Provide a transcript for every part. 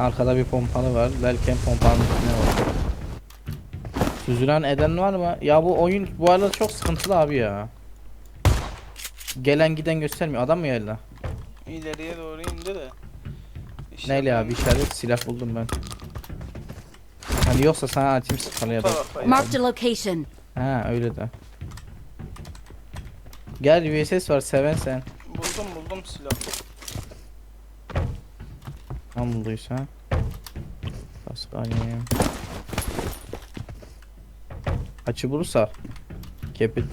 Arkada bir pompalı var. Belki pompanın üstüne var. Süzülen eden var mı? Ya bu oyun bu arada çok sıkıntılı abi ya. Gelen giden göstermiyor. Adam mı geldi? İleriye doğru indi de. İşte Neyle abi işaret silah buldum ben. Hani yoksa sana atayım sıkalı ya da. Marked a location. Ha öyle de. Gel VSS var seven sen. Buldum buldum silah. Tam bulduysa. Paskalya'yı. Açı bulursa. Capit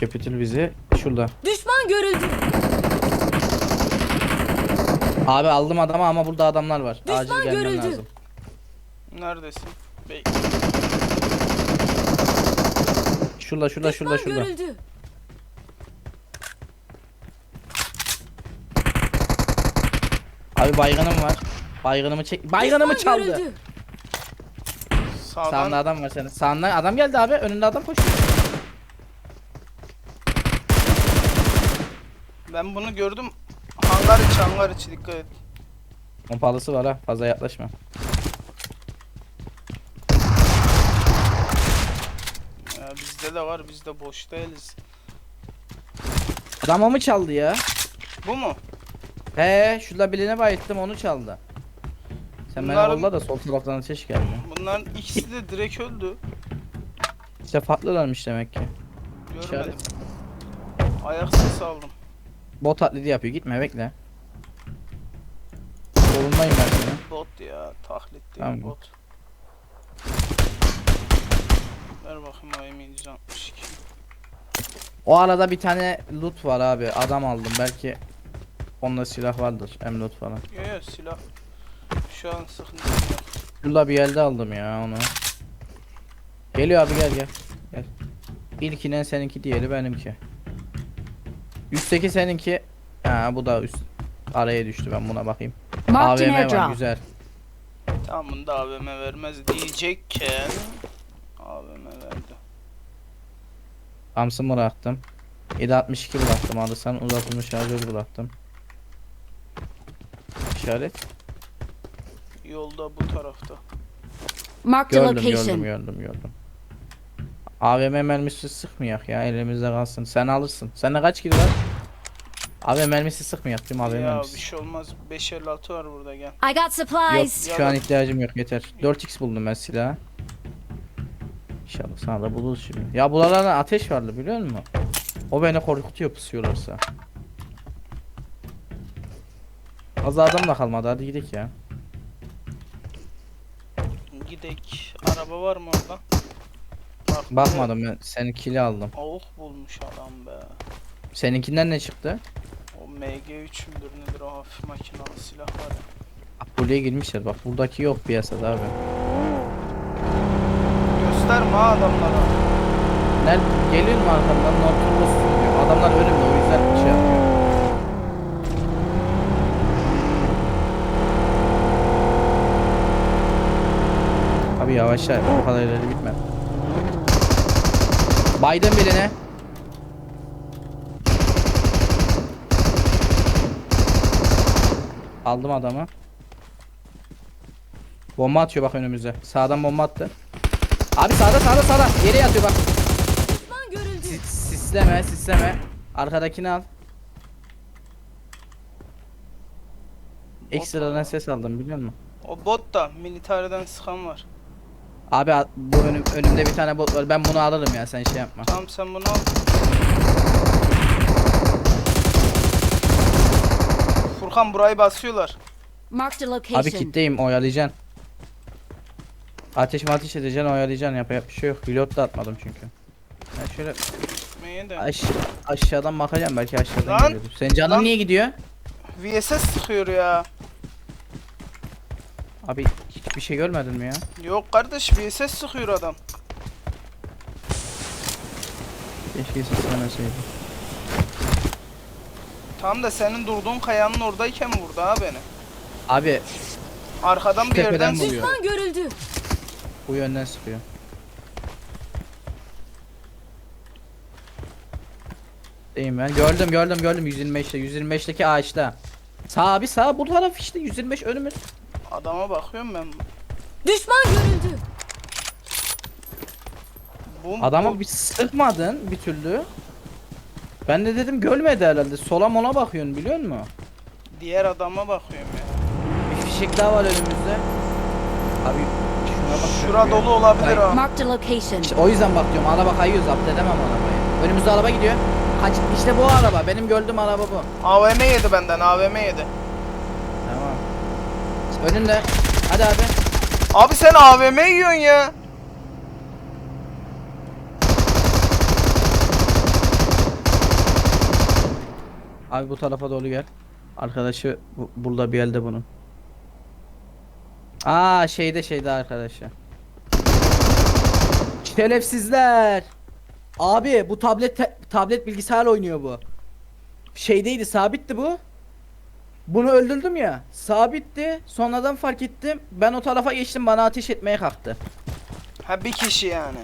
Capital bizi şurada. Düşman görüldü. Abi aldım adamı ama burada adamlar var. Düşman Acil gelmen görüldü. lazım. Neredesin? Bekle. Şurada şurada şurada Düşman şurada. görüldü. Abi baygınım var. Baygınımı çek. Baygınımı çaldı. görüldü. Sağdan. Sağında adam var senin. Sağında adam geldi abi. Önünde adam koşuyor. Ben bunu gördüm. Hangar içi hangar içi dikkat et. Pompalısı var ha. Fazla yaklaşma. Ya bizde de var biz de boş değiliz. Adamımı çaldı ya. Bu mu? He, şurada birine bayılttım onu çaldı. Sen beni Bunların- yolla da sol taraftan ateş geldi. Bunların ikisi de direkt öldü. İşte farklılarmış demek ki. Görmedim. İşaret. Ayak sesi aldım. Bot taklidi yapıyor. Gitme bekle. Solundayım ben senin. Bot ya taklit değil Tamam. bot. Ver bakayım o M762. O arada bir tane loot var abi. Adam aldım. Belki onda silah vardır. M loot falan. Yo yo silah. Şu an sıkıntı yok. Şurada bir yerde aldım ya onu. Geliyor abi gel gel. Gel. İlkinen seninki diğeri benimki. Üstteki seninki. Ha bu da üst araya düştü ben buna bakayım. Marked an AVM var güzel. Tamam bunda AVM vermez diyecekken AVM verdi. Thompson bıraktım. 762 bıraktım alırsan uzatılmış şarjör bıraktım. İşaret. Yolda bu tarafta. Marked a Gördüm gördüm location. gördüm gördüm. AVM mermisi sıkmayak ya elimizde kalsın. Sen alırsın. Sende kaç kilo var? Abi mermisi sıkmayak değil mi AVM ya mermisi? bir şey olmaz. 556 var burada gel. I got supplies. Yok şu an ihtiyacım yok yeter. 4x buldum ben silahı. İnşallah sana da buluruz şimdi. Ya buralarda ateş vardı biliyor musun? O beni korkutuyor pusuyorlarsa. Az adam da kalmadı hadi gidelim ya. Gidek. Araba var mı orada? Bak, Bakmadım ben seninkini aldım. Avuk bulmuş adam be. Seninkinden ne çıktı? O MG3 müdür nedir o hafif makinalı silah var ya. Buraya girmişler bak buradaki yok piyasada abi. Gösterme ha adamlara. Nerede geliyor mu arkamdan diyor. Adamlar önümde o yüzden şey yapıyor. Abi yavaş yavaş o kadar ileri gitme. Biden birine. Aldım adamı. Bomba atıyor bak önümüze. Sağdan bomba attı. Abi sağda sağda sağda. Yere yatıyor bak. Sis- Sisleme sisleme. Arkadakini al. Ekstradan ses aldım biliyor musun? O bot da militariden sıkan var. Abi bu önüm, önümde bir tane bot var. Ben bunu alırım ya sen şey yapma. Tamam sen bunu al. Furkan burayı basıyorlar. Marked a Abi location. kitleyim oyalayacaksın. Ateş mi ateş edeceksin oyalayacaksın yapacak bir şey yok. Reload da atmadım çünkü. Ben şöyle aş aşağıdan bakacağım belki aşağıdan Lan! geliyordur. Senin canın Lan! niye gidiyor? VSS sıkıyor ya. Abi hiçbir şey görmedin mi ya? Yok kardeş VSS sıkıyor adam. Keşke seslemeseydim. Tam da senin durduğun kayanın oradayken vurdu ha beni. Abi Arkadan Şu bir yerden tepeden vuruyor. Düşman görüldü. bu yönden sıkıyor. Deyim ben. Gördüm gördüm gördüm 125'te 125'teki ağaçta. Sağ abi sağ bu taraf işte 125 önümüz. Adama bakıyorum ben. Düşman görüldü. Bu, Adama bu- bir sıkmadın bir türlü. Ben de dedim görmedi herhalde. Sola mola bakıyorsun biliyor musun? diğer adama bakıyorum ya. Bir fişek daha var önümüzde. Abi şuna bak. Şura dolu olabilir ha. Marked a location. İşte o yüzden bak diyorum araba kayıyor zapt edemem arabayı. Önümüzde araba gidiyor. Kaç işte bu araba benim gördüğüm araba bu. AVM yedi benden AVM yedi. Önünde. Hadi abi. Abi sen AVM yiyorsun ya. Abi bu tarafa doğru gel. Arkadaşı bu- burada bir elde bunun. Aa şeyde şeyde arkadaşı. Şerefsizler. Abi bu tablet tablet bilgisayar oynuyor bu. Şeydeydi sabitti bu. Bunu öldürdüm ya. Sabitti. Sonradan fark ettim. Ben o tarafa geçtim bana ateş etmeye kalktı. Ha bir kişi yani.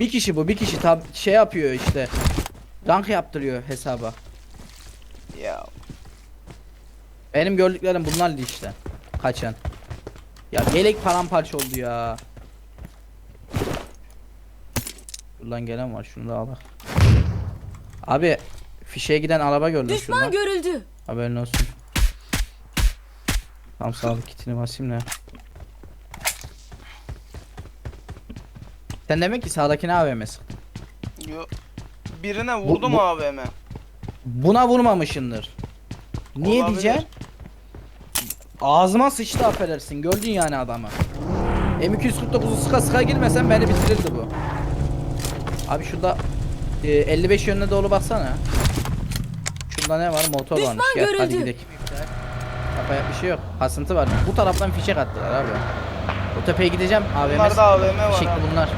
Bir kişi bu bir kişi tab şey yapıyor işte. Rank yaptırıyor hesaba. Ya Benim gördüklerim bunlardı işte. Kaçan. Ya yelek paramparça oldu ya. Buradan gelen var şunu da al. Abi fişeye giden araba gördüm Düşman şuradan. görüldü. Haberin olsun. Tam sağlık kitini basayım da. Sen demek ki sağdakine AVM sıktın. yo. Birine vurdum bu- AVM. Buna vurmamışındır. Niye Olabilir. diyeceksin? Ağzıma sıçtı affedersin. Gördün yani adamı. M249'u sıka sıka girmesen beni bitirirdi bu. Abi şurada e, 55 yönüne doğru baksana. Şurada ne var? Motor Düşman varmış. Gel hadi görüldü. gidelim. Yapacak bir şey yok. Kasıntı var. Bu taraftan fişek attılar abi. O tepeye gideceğim. AVM Bunlarda AVM var fişekli abi. bunlar.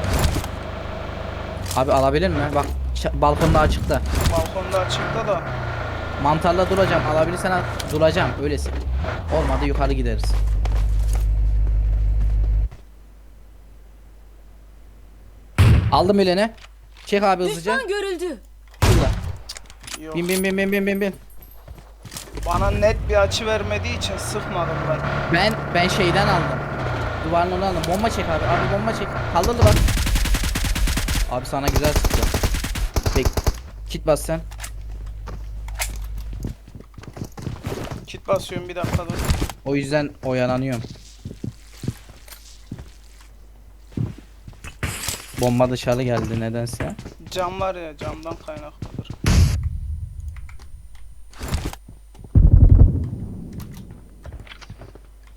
Abi alabilir mi? Bak ç- balkonda açıkta. Balkonda açıkta da. Mantarla duracağım. Alabilirsen al. Duracağım. Öylesin. Olmadı yukarı gideriz. Aldım elini. Çek abi hızlıca. Düşman görüldü. Yok. Bin bin bin bin bin bin bin. Bana net bir açı vermediği için sıkmadım ben. Ben ben şeyden aldım. Duvarın onu aldım. Bomba çek abi. Abi bomba çek. Kaldırdı bak. Abi sana güzel sıktı. Pek. Kit bas sen. Kit basıyorum bir dakika dur. O yüzden oyalanıyorum. Bomba dışarı geldi nedense. Cam var ya camdan kaynaklıdır.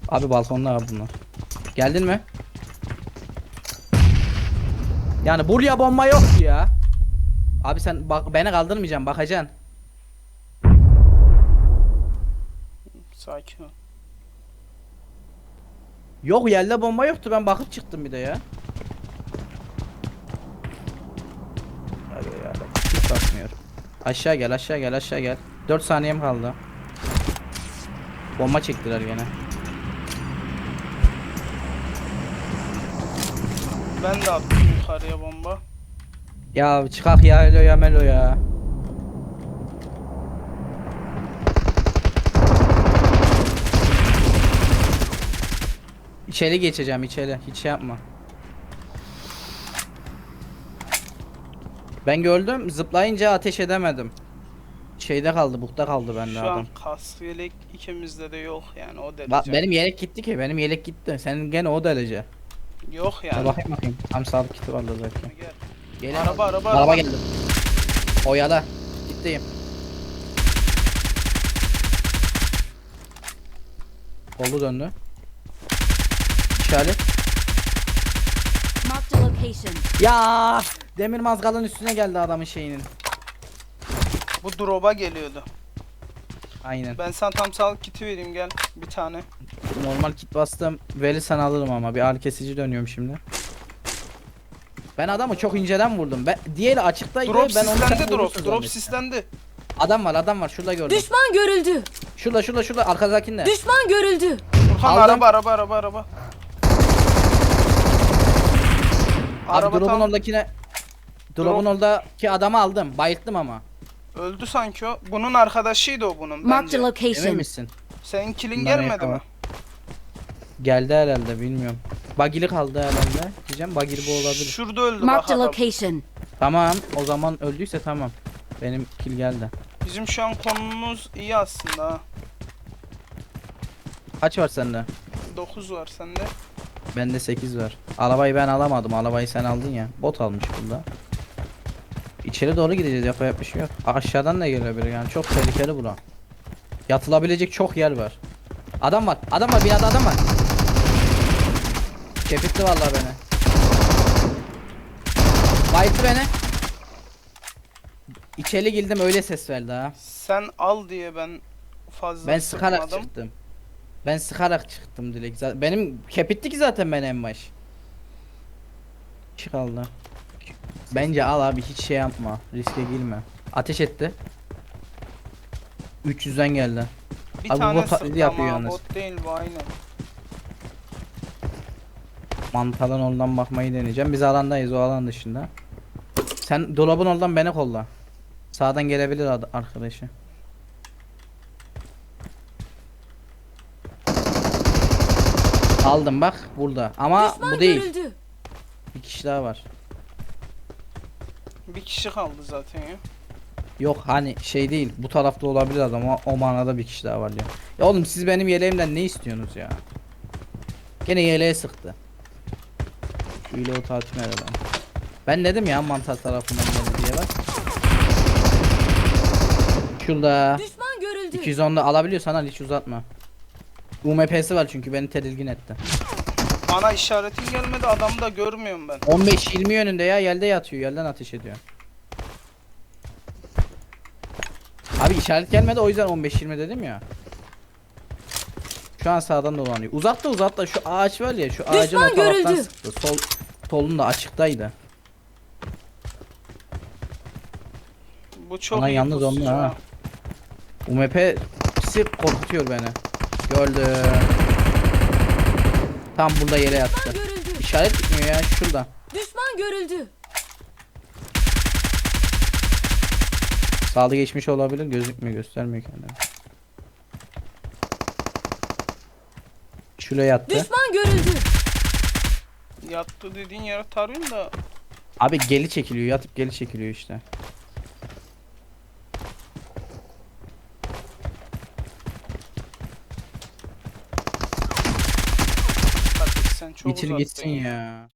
Abi balkonda abi bunlar. Geldin mi? Yani buraya bomba yok ya. Abi sen bak beni kaldırmayacaksın bakacaksın. Sakin ol. Yok yerde bomba yoktu ben bakıp çıktım bir de ya. Hadi ya hiç basmıyor. Aşağı gel aşağı gel aşağı gel. 4 saniyem kaldı. Bomba çektiler gene. Ben de attım yukarıya bomba. Ya çıkak ya Elo ya Melo ya. İçeri geçeceğim içeri. Hiç şey yapma. Ben gördüm zıplayınca ateş edemedim. Şeyde kaldı, bukta kaldı bende Şu adam. an kask yelek ikimizde de yok yani o derece. Bak benim yelek gitti ki, benim yelek gitti. Senin gene o derece. Yok Ya yani. bakayım bakayım. Tam sağlık kiti vardı zaten. Gel. Araba, araba, Araba araba. geldi. Oyala. Gittiyim. Kolu döndü. İşaret. Marked a location. Ya demir mazgalın üstüne geldi adamın şeyinin. Bu drop'a geliyordu. Aynen. Ben sana tam sağlık kiti vereyim gel. Bir tane. Normal kit bastım. Verirsen alırım ama bir ağrı kesici dönüyorum şimdi. Ben adamı çok inceden vurdum. Ben diğeri açıktaydı. Drop ben onu sislendi sen drop. Drop sislendi. Adam var, adam var. Şurada gördüm. Düşman görüldü. Şurada, şurada, şurada arkadakinde. Düşman görüldü. Furkan Aldım. araba araba araba araba. Abi Araba drop'un tam oradakine Drop'un oradaki adamı aldım. Bayılttım ama. öldü sanki o. Bunun arkadaşıydı o bunun Marked bence. Emin location. misin? Senin kilin Bundan gelmedi mi? Geldi herhalde bilmiyorum. Bagili kaldı herhalde. Diyeceğim bagili bu olabilir. Şurada öldü bak Marked a adam. location. Tamam o zaman öldüyse tamam. Benim kill geldi. Bizim şu an konumuz iyi aslında ha. Kaç var sende? 9 var sende. Bende 8 var. Arabayı ben alamadım. Arabayı sen aldın ya. Bot almış bunda. İçeri doğru gideceğiz. Yapacak bir şey yok. Aşağıdan da gelebilir yani. Çok tehlikeli bura. Yatılabilecek çok yer var. Adam var. Adam var. Binada adam var. Kepitti vallahi beni. Bayıttı beni. İçeri girdim öyle ses verdi ha. Sen al diye ben fazla Ben sıkarak sıkmadım. çıktım. Ben sıkarak çıktım. Zaten benim kepitti ki zaten ben en baş. Çıkaldı. Bence al abi hiç şey yapma. Riske girme. Ateş etti. 300'den geldi. Bir Abi bu tane bot taklidi sıktı yapıyor ama yalnız. bot değil bu aynen. Mantadan oradan bakmayı deneyeceğim. Biz alandayız o alan dışında. Sen dolabın oradan beni kolla. Sağdan gelebilir ad- arkadaşı. Aldım bak burada. Ama Düşman bu değil. görüldü. Bir kişi daha var. Bir kişi kaldı zaten ya. Yok hani şey değil bu tarafta olabilir adam o, o manada bir kişi daha var diyor. Ya oğlum siz benim yeleğimden ne istiyorsunuz ya? Gene yeleğe sıktı. Tatil nerede lan? Ben dedim ya mantar tarafından geldi diye bak. Şurada Düşman görüldü. 210'da alabiliyorsan al hiç uzatma. UMP'si var çünkü beni tedirgin etti. Bana işaretin gelmedi adamı da görmüyorum ben. 15-20 yönünde ya yerde yatıyor yerden ateş ediyor. Abi işaret gelmedi o yüzden 15-20 dedim ya. Şu an sağdan dolanıyor. Uzakta uzakta şu ağaç var ya şu ağacın Düşman o taraftan görüldü. sıktı. Sol solunda açıktaydı. Bu çok Ama iyi yalnız pusucu onlar ha. UMP'si korkutuyor beni. Gördüm. Tam burada yere yattı. Düşman görüldü. İşaret gitmiyor ya şurada. Düşman görüldü. Sağda geçmiş olabilir gözükmüyor göstermiyor kendini. Şuraya yattı. Düşman görüldü. Yattı dediğin yere tarıyorum da Abi geri çekiliyor yatıp geri çekiliyor işte. Tabii sen çok Bitir gitsin ya.